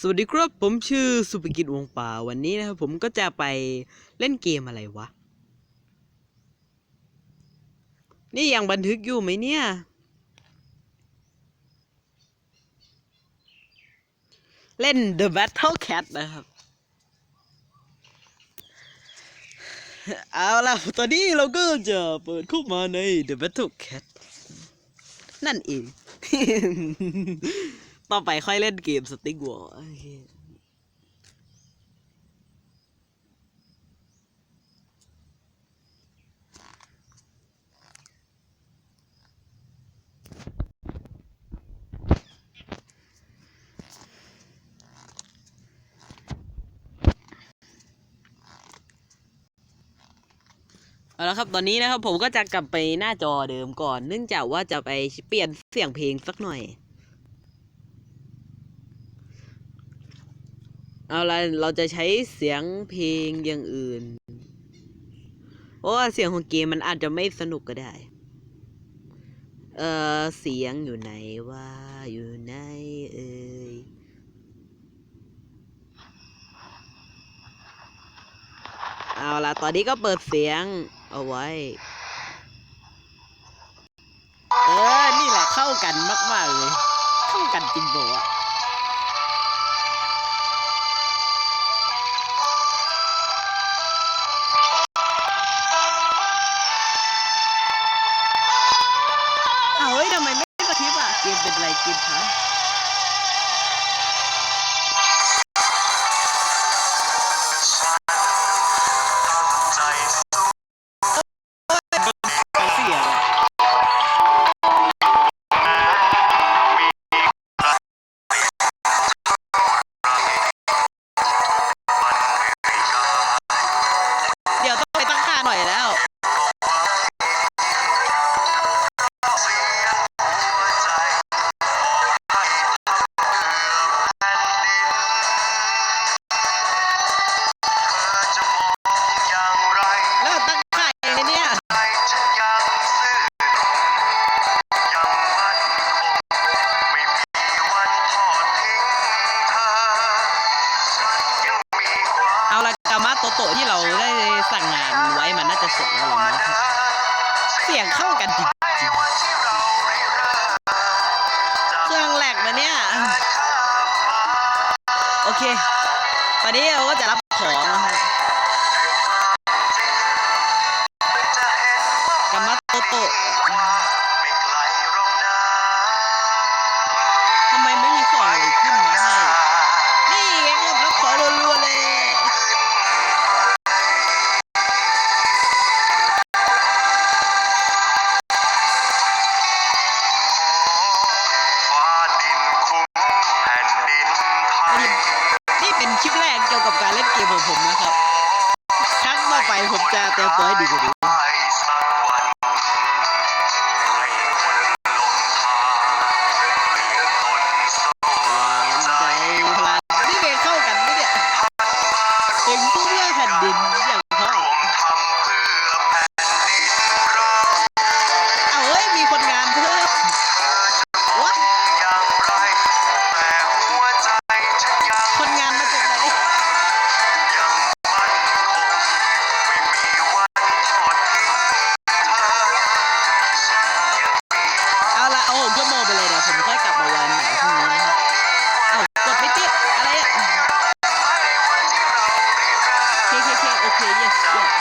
สวัสดีครับผมชื่อสุภกิจวงป่าวันนี้นะครับผมก็จะไปเล่นเกมอะไรวะ นี่ยังบันทึกอยู่ไหมเนี่ย เล่น The Battle Cat นะครับ เอาล่ะ ตอนนี้เราก็จะเปิดเข้ามาใน The Battle Cat นั่นเอง ต่อไปค่อยเล่นเกมสติ๊กวอลเอาละครับตอนนี้นะครับผมก็จะกลับไปหน้าจอเดิมก่อน เนื่องจากว่าจะไปเปลี่ยนเสียงเพลงสักหน่อย เอาละเราจะใช้เสียงเพลงอย่างอื่น เพราะว่าเสียงของเกมมันอาจจะไม่สนุกก็ได้ เออเสียงอยู่ไหนว่าอยู่ไหนเอ่ยเอาละตอนนี้ก็เปิดเสียงเอาไว้ เออ นี่แหละเข้ากันมาก ๆ เลย เข้ากันจริงโบอะ เก เสียงเข้ากันจริงๆเครื่องแหลกมาเนี่ย โอเค ตอนนี้เราก็จะรับ Okay, yes, yes.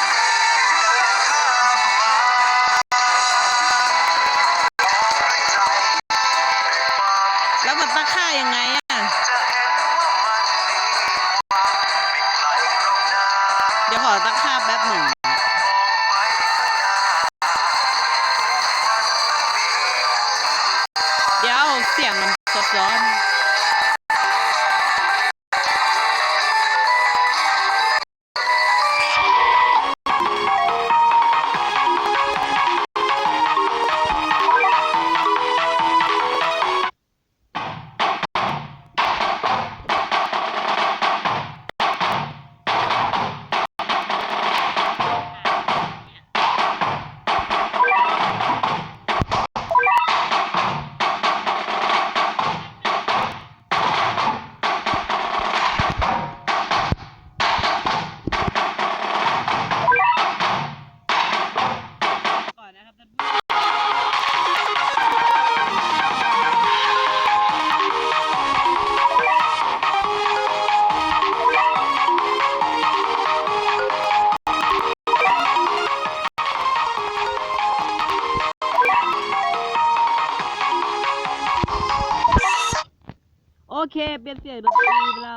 เปลี่ยนเสียงดนตรีเวลา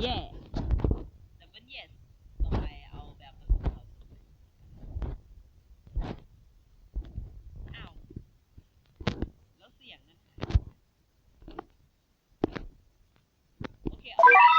แย่แเป็นเย็ดต่อไปเอาแบบอ้าวแล้วเสียงนะคะโอเคเอา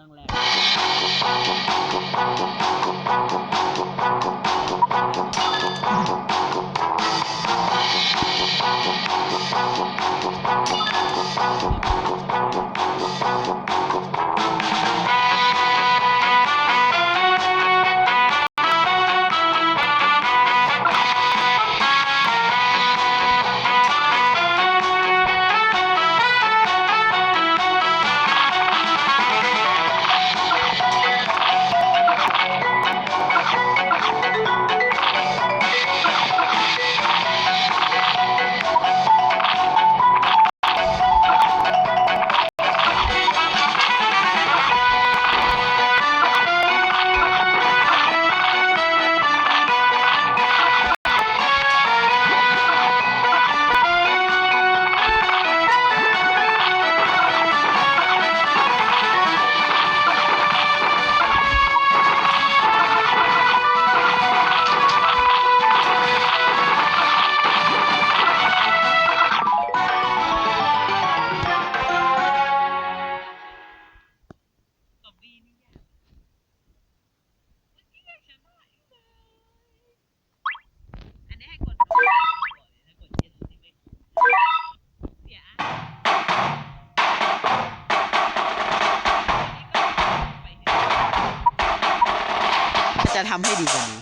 càng lẹ จะทำให้ดีกว่านี้